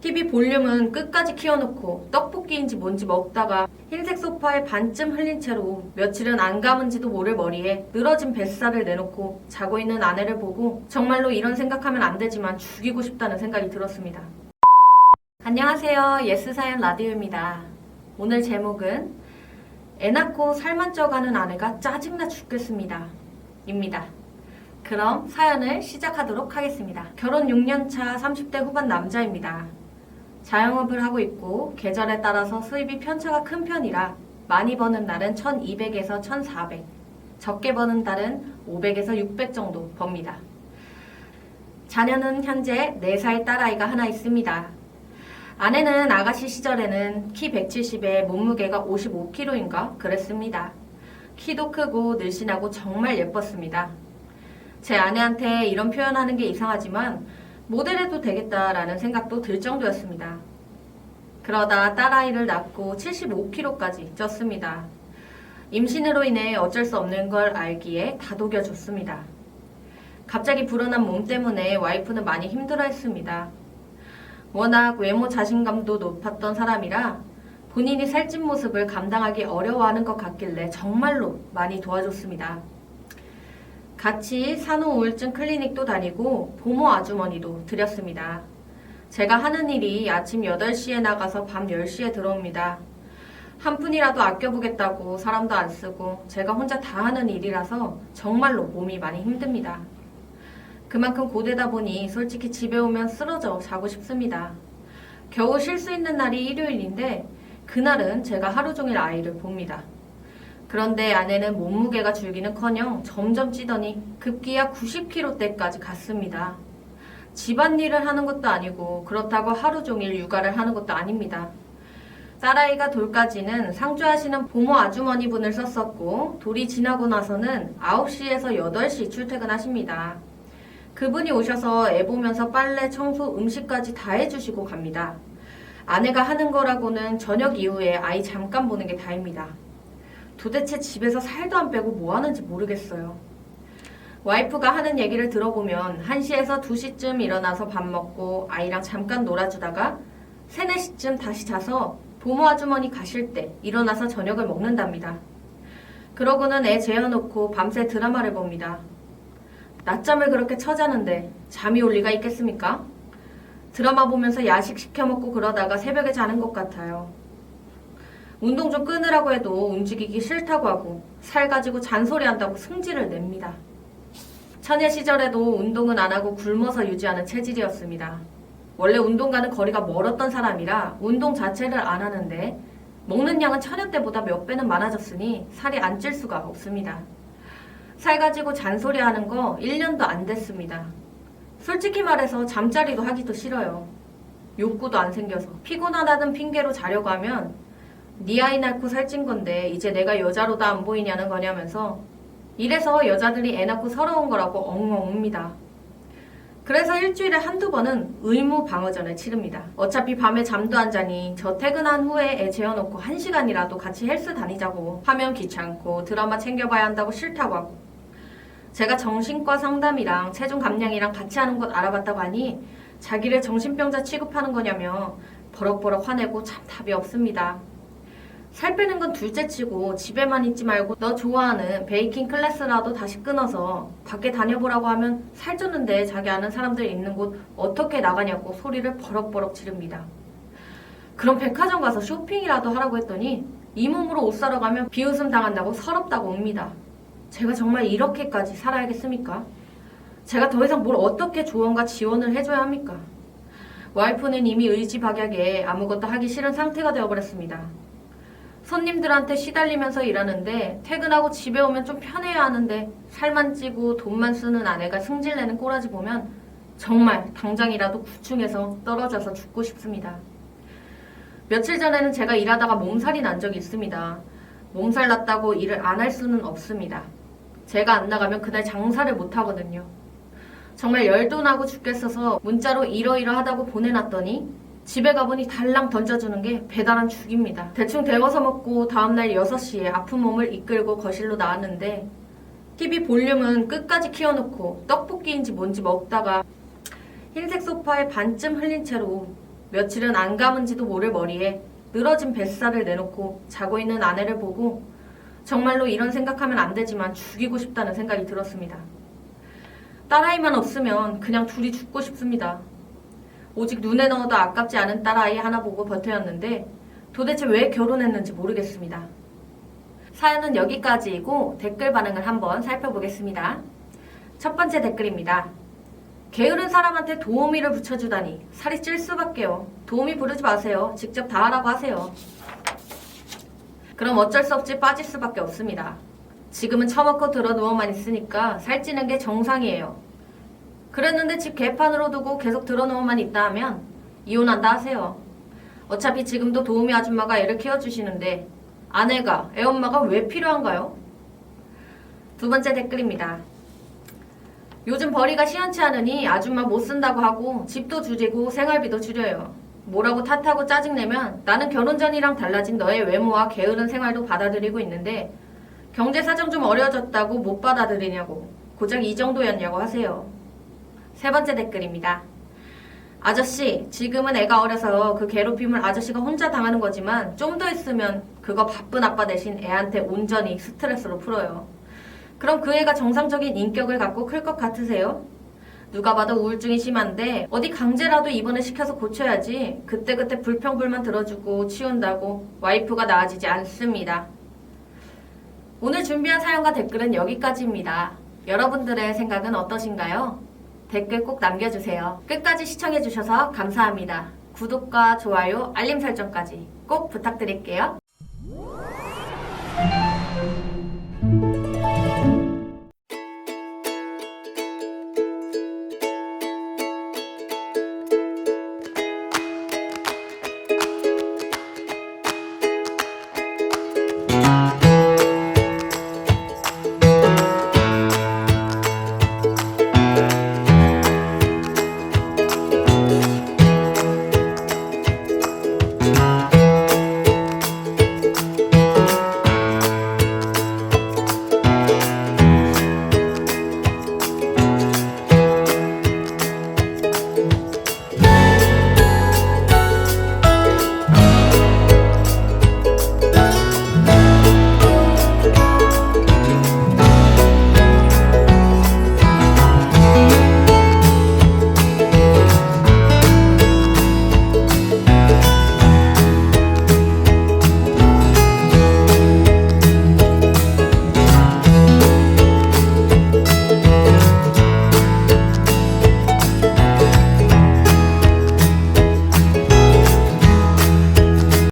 TV 볼륨은 끝까지 키워놓고 떡볶이인지 뭔지 먹다가 흰색 소파에 반쯤 흘린 채로 며칠은 안 감은지도 모를 머리에 늘어진 뱃살을 내놓고 자고 있는 아내를 보고 정말로 이런 생각하면 안 되지만 죽이고 싶다는 생각이 들었습니다. 안녕하세요. 예스사연 라디오입니다. 오늘 제목은 애 낳고 살만 쪄가는 아내가 짜증나 죽겠습니다. 입니다. 그럼 사연을 시작하도록 하겠습니다. 결혼 6년차 30대 후반 남자입니다. 자영업을 하고 있고 계절에 따라서 수입이 편차가 큰 편이라 많이 버는 날은 1200에서 1400, 적게 버는 달은 500에서 600 정도 법니다. 자녀는 현재 4살 딸아이가 하나 있습니다. 아내는 아가씨 시절에는 키 170에 몸무게가 55kg인가 그랬습니다. 키도 크고 늘씬하고 정말 예뻤습니다. 제 아내한테 이런 표현하는 게 이상하지만 모델해도 되겠다라는 생각도 들 정도였습니다. 그러다 딸아이를 낳고 75kg까지 쪘습니다. 임신으로 인해 어쩔 수 없는 걸 알기에 다독여줬습니다. 갑자기 불어난 몸 때문에 와이프는 많이 힘들어했습니다. 워낙 외모 자신감도 높았던 사람이라 본인이 살찐 모습을 감당하기 어려워하는 것 같길래 정말로 많이 도와줬습니다. 같이 산후 우울증 클리닉도 다니고 보모 아주머니도 드렸습니다. 제가 하는 일이 아침 8시에 나가서 밤 10시에 들어옵니다. 한 푼이라도 아껴보겠다고 사람도 안 쓰고 제가 혼자 다 하는 일이라서 정말로 몸이 많이 힘듭니다. 그만큼 고되다 보니 솔직히 집에 오면 쓰러져 자고 싶습니다. 겨우 쉴 수 있는 날이 일요일인데 그날은 제가 하루 종일 아이를 봅니다. 그런데 아내는 몸무게가 줄기는커녕 점점 찌더니 급기야 90kg대까지 갔습니다. 집안일을 하는 것도 아니고 그렇다고 하루 종일 육아를 하는 것도 아닙니다. 딸아이가 돌까지는 상주하시는 보모 아주머니 분을 썼었고 돌이 지나고 나서는 9시에서 8시 출퇴근하십니다. 그분이 오셔서 애 보면서 빨래, 청소, 음식까지 다 해주시고 갑니다. 아내가 하는 거라고는 저녁 이후에 아이 잠깐 보는 게 다입니다. 도대체 집에서 살도 안 빼고 뭐 하는지 모르겠어요. 와이프가 하는 얘기를 들어보면 1시에서 2시쯤 일어나서 밥 먹고 아이랑 잠깐 놀아주다가 3, 4시쯤 다시 자서 부모 아주머니 가실 때 일어나서 저녁을 먹는답니다. 그러고는 애 재워놓고 밤새 드라마를 봅니다. 낮잠을 그렇게 처자는데 잠이 올 리가 있겠습니까? 드라마 보면서 야식 시켜 먹고 그러다가 새벽에 자는 것 같아요. 운동 좀 끊으라고 해도 움직이기 싫다고 하고 살 가지고 잔소리한다고 승질을 냅니다. 처녀 시절에도 운동은 안 하고 굶어서 유지하는 체질이었습니다. 원래 운동 가는 거리가 멀었던 사람이라 운동 자체를 안 하는데 먹는 양은 처녀 때보다 몇 배는 많아졌으니 살이 안 찔 수가 없습니다. 살 가지고 잔소리 하는 거 1년도 안 됐습니다. 솔직히 말해서 잠자리도 하기도 싫어요. 욕구도 안 생겨서 피곤하다는 핑계로 자려고 하면 네 아이 낳고 살찐 건데 이제 내가 여자로도 안 보이냐는 거냐면서 이래서 여자들이 애 낳고 서러운 거라고 엉엉 웁니다. 그래서 일주일에 한두 번은 의무 방어전을 치릅니다. 어차피 밤에 잠도 안 자니 저 퇴근한 후에 애 재워놓고 한 시간이라도 같이 헬스 다니자고 하면 귀찮고 드라마 챙겨봐야 한다고 싫다고 하고 제가 정신과 상담이랑 체중 감량이랑 같이 하는 곳 알아봤다고 하니 자기를 정신병자 취급하는 거냐며 버럭버럭 화내고 참 답이 없습니다. 살 빼는 건 둘째치고 집에만 있지 말고 너 좋아하는 베이킹 클래스라도 다시 끊어서 밖에 다녀보라고 하면 살쪘는데 자기 아는 사람들 있는 곳 어떻게 나가냐고 소리를 버럭버럭 지릅니다. 그럼 백화점 가서 쇼핑이라도 하라고 했더니 이 몸으로 옷 사러 가면 비웃음 당한다고 서럽다고 옵니다. 제가 정말 이렇게까지 살아야겠습니까? 제가 더 이상 뭘 어떻게 조언과 지원을 해줘야 합니까? 와이프는 이미 의지박약에 아무것도 하기 싫은 상태가 되어버렸습니다. 손님들한테 시달리면서 일하는데 퇴근하고 집에 오면 좀 편해야 하는데 살만 찌고 돈만 쓰는 아내가 승질내는 꼬라지 보면 정말 당장이라도 구충해서 떨어져서 죽고 싶습니다. 며칠 전에는 제가 일하다가 몸살이 난 적이 있습니다. 몸살 났다고 일을 안 할 수는 없습니다. 제가 안 나가면 그날 장사를 못 하거든요. 정말 열도 나고 죽겠어서 문자로 이러이러하다고 보내놨더니 집에 가보니 달랑 던져주는 게 배달한 죽입니다. 대충 데워서 먹고 다음날 6시에 아픈 몸을 이끌고 거실로 나왔는데 TV 볼륨은 끝까지 키워놓고 떡볶이인지 뭔지 먹다가 흰색 소파에 반쯤 흘린 채로 며칠은 안 감은지도 모를 머리에 늘어진 뱃살을 내놓고 자고 있는 아내를 보고 정말로 이런 생각하면 안 되지만 죽이고 싶다는 생각이 들었습니다. 딸아이만 없으면 그냥 둘이 죽고 싶습니다. 오직 눈에 넣어도 아깝지 않은 딸아이 하나 보고 버텨였는데 도대체 왜 결혼했는지 모르겠습니다. 사연은 여기까지이고 댓글 반응을 한번 살펴보겠습니다. 첫 번째 댓글입니다. 게으른 사람한테 도우미를 붙여주다니 살이 찔 수밖에요. 도우미 부르지 마세요. 직접 다 하라고 하세요. 그럼 어쩔 수 없이 빠질 수밖에 없습니다. 지금은 처먹고 들어 누워만 있으니까 살찌는 게 정상이에요. 그랬는데 집 개판으로 두고 계속 들어 누워만 있다 하면 이혼한다 하세요. 어차피 지금도 도우미 아줌마가 애를 키워주시는데 아내가, 애엄마가 왜 필요한가요? 두 번째 댓글입니다. 요즘 벌이가 시원치 않으니 아줌마 못 쓴다고 하고 집도 줄이고 생활비도 줄여요. 뭐라고 탓하고 짜증내면 나는 결혼 전이랑 달라진 너의 외모와 게으른 생활도 받아들이고 있는데 경제 사정 좀 어려졌다고 못 받아들이냐고 고작 이 정도였냐고 하세요. 세 번째 댓글입니다. 아저씨, 지금은 애가 어려서 그 괴롭힘을 아저씨가 혼자 당하는 거지만 좀 더 있으면 그거 바쁜 아빠 대신 애한테 온전히 스트레스로 풀어요. 그럼 그 애가 정상적인 인격을 갖고 클 것 같으세요? 누가 봐도 우울증이 심한데 어디 강제라도 입원을 시켜서 고쳐야지 그때그때 불평불만 들어주고 치운다고 와이프가 나아지지 않습니다. 오늘 준비한 사연과 댓글은 여기까지입니다. 여러분들의 생각은 어떠신가요? 댓글 꼭 남겨주세요. 끝까지 시청해주셔서 감사합니다. 구독과 좋아요, 알림 설정까지 꼭 부탁드릴게요.